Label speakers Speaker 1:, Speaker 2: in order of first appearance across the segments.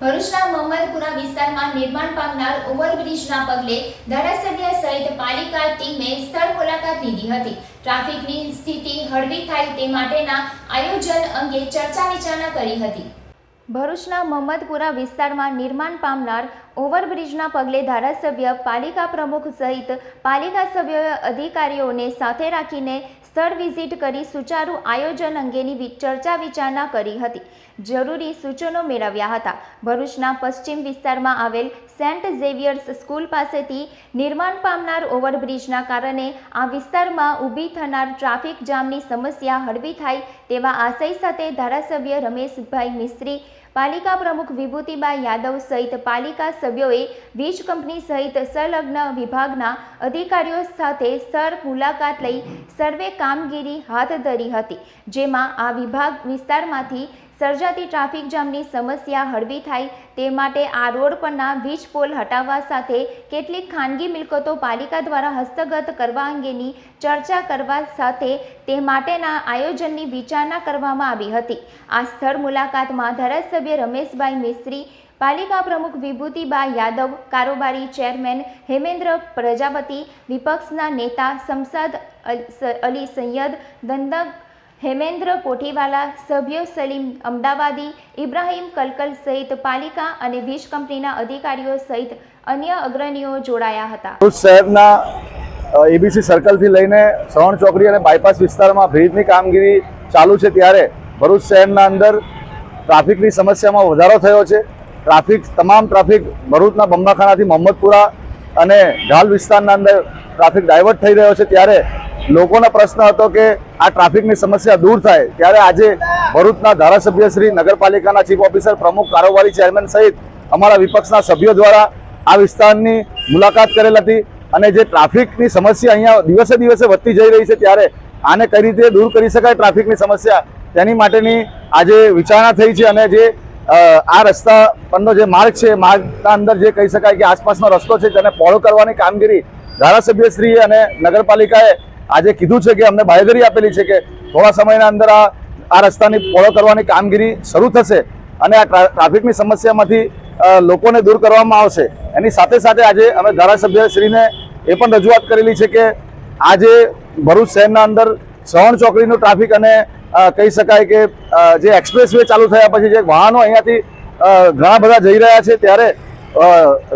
Speaker 1: ભરૂચના મોહમ્મદપુરા વિસ્તારમાં નિર્માણ પામનાર ઓવરબ્રિજના પગલે ધારાસભ્ય સહિત પાલિકા ટીમે સ્થળ મુલાકાત લીધી હતી. ટ્રાફિકની સ્થિતિ હળવી થાય તે માટેના આયોજન અંગે ચર્ચા વિચારણા કરી હતી. ભરૂચના મોહમ્મદપુરા વિસ્તારમાં નિર્માણ પામનાર ઓવરબ્રિજના પગલે ધારાસભ્ય, પાલિકા પ્રમુખ સહિત પાલિકા સભ્યોએ અધિકારીઓને સાથે રાખીને સ્થળ વિઝિટ કરી સુચારુ આયોજન અંગેની ચર્ચા વિચારણા કરી હતી. જરૂરી સૂચનો મેળવ્યા હતા. ભરૂચના પશ્ચિમ વિસ્તારમાં આવેલ સેન્ટ ઝેવિયર્સ સ્કૂલ પાસેથી નિર્માણ પામનાર ઓવરબ્રિજના કારણે આ વિસ્તારમાં ઊભી થનાર ટ્રાફિક જામની સમસ્યા હળવી થાય તેવા આશય સાથે ધારાસભ્ય રમેશભાઈ મિસ્ત્રી પાલિકા પ્રમુખ વિભૂતિબા યાદવ સહિત પાલિકા સભ્યોએ વીજ કંપની સહિત સંલગ્ન વિભાગના અધિકારીઓ સાથે સ્થળ મુલાકાત લઈ સર્વે કામગીરી હાથ ધરી હતી, જેમાં આ વિભાગ વિસ્તારમાંથી સર્જાતી ટ્રાફિક જામની સમસ્યા હળવી થાય તે માટે આ રોડ પરના વીજ પોલ હટાવવા સાથે કેટલીક ખાનગી મિલકતો પાલિકા દ્વારા હસ્તગત કરવા અંગેની ચર્ચા કરવા સાથે તે માટેના આયોજનની વિચારણા કરવામાં આવી હતી. આ સ્થળ મુલાકાતમાં ધારાસભ્ય રમેશભાઈ મિસ્ત્રી, પાલિકા પ્રમુખ વિભૂતિબા યાદવ, કારોબારી ચેરમેન હેમેન્દ્ર પ્રજાપતિ, વિપક્ષના નેતા શમસાદ અલી સૈયદ દંદક હેમેન્દ્ર કોઠીવાલા, સભ્યો સલીમ અમદાવાદી, ઇબ્રાહીમ કલકલ સહિત પાલિકા અને વીજ કંપનીના અધિકારીઓ સહિત અન્ય અગ્રણીઓ જોડાયા હતા.
Speaker 2: ભરૂચ શહેરના એબીસી સર્કલથી લઈને સવણ ચોકડી અને બાયપાસ વિસ્તારમાં બ્રિજની કામગીરી ચાલુ છે ત્યારે ભરૂચ શહેરના અંદર ટ્રાફિકની સમસ્યામાં વધારો થયો છે. ટ્રાફિક, તમામ ટ્રાફિક ભરૂચના બમ્બાખાનાથી મોહમ્મદપુરા અને ઢાલ વિસ્તારના અંદર ટ્રાફિક ડાયવર્ટ થઈ રહ્યો છે. ત્યારે લોકોનો પ્રશ્ન હતો કે આ ટ્રાફિકની સમસ્યા દૂર થાય ત્યારે આજે ભરૂચના ધારાસભ્ય શ્રી નગરપાલિકાના ચીફ ઓફિસર પ્રમુખ કારોબારી ચેરમેન સહિત અમારા વિપક્ષના સભ્યો દ્વારા આ વિસ્તારની મુલાકાત કરેલ હતી અને જે ટ્રાફિકની સમસ્યા અહીંયા દિવસે દિવસે વધતી જઈ રહી છે ત્યારે આને કઈ રીતે દૂર કરી શકાય ટ્રાફિકની સમસ્યા તેની માટેની આજે વિચારણા થઈ છે અને જે આ રસ્તા પરનો જે માર્ગ છે, માર્ગના અંદર જે કહી શકાય કે આસપાસનો રસ્તો છે તેને પહોળો કરવાની કામગીરી ધારાસભ્યશ્રીએ અને નગરપાલિકાએ આજે કીધું છે કે અમને બાહેધરી આપેલી છે કે થોડા સમયના અંદર આ આ રસ્તાની પહોળો કરવાની કામગીરી શરૂ થશે અને આ ટ્રા- ટ્રાફિકની સમસ્યામાંથી લોકોને દૂર કરવામાં આવશે. એની સાથે સાથે આજે અમે ધારાસભ્યશ્રીને એ પણ રજૂઆત કરેલી છે કે આજે ભરૂચ શહેરના અંદર સવણ ચોકડીનું ટ્રાફિક અને કહી શકાય કે જે એક્સપ્રેસ ચાલુ થયા પછી જે વાહનો અહીંયાથી ઘણા બધા જઈ રહ્યા છે ત્યારે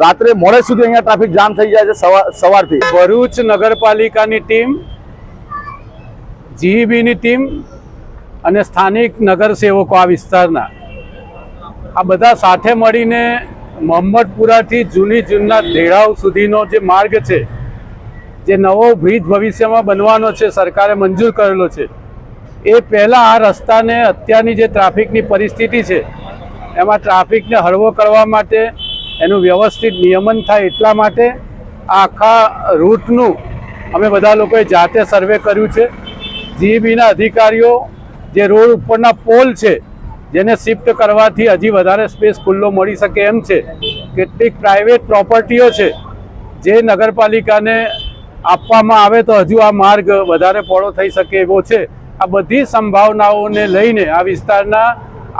Speaker 2: રાત્રે મોડે સુધી અહીંયા ટ્રાફિક જામ થઈ જાય છે સવાર સવારથી.
Speaker 3: ભરૂચ નગરપાલિકાની ટીમ જીઈબીની ટીમ અને સ્થાનિક નગરસેવકો આ વિસ્તારના. આ બધા સાથે મળીને મોહમ્મદપુરાથી જૂની જૂનના દેડાવ સુધીનો જે માર્ગ છે, જે નવો બ્રિજ ભવિષ્યમાં બનવાનો છે, સરકારે મંજૂર કરેલો છે, એ પહેલાં આ રસ્તાને અત્યારની જે ટ્રાફિકની પરિસ્થિતિ છે, એમાં ટ્રાફિકને હળવો કરવા માટે, એનું વ્યવસ્થિત નિયમન થાય એટલા માટે આખા રૂટનું અમે બધા લોકોએ જાતે સર્વે કર્યું છે. જીઈબીના અધિકારીઓ જે રોડ ઉપરના પોલ છે, જેને શિફ્ટ કરવાથી હજી વધારે સ્પેસ ખુલ્લો મળી શકે એમ છે. કેટલીક પ્રાઇવેટ પ્રોપર્ટીઓ છે, જે નગરપાલિકાને આપવામાં આવે તો હજુ આ માર્ગ વધારે પહોળો થઈ શકે એવો છે. આ બધી સંભાવનાઓને લઈને આ વિસ્તારના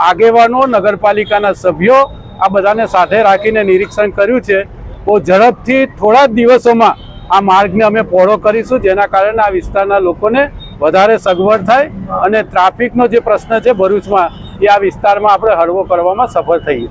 Speaker 3: આગેવાનો, નગરપાલિકાના સભ્યો આ બધાને સાથે રાખીને નિરીક્ષણ કર્યું છે. બહુ ઝડપથી થોડા જ દિવસોમાં આ માર્ગને અમે પહોળો કરીશું, જેના કારણે આ વિસ્તારના લોકોને વધારે સગવડ થાય અને ટ્રાફિકનો જે પ્રશ્ન છે ભરૂચમાં, એ આ વિસ્તારમાં આપણે હળવો કરવામાં સફળ થઈએ.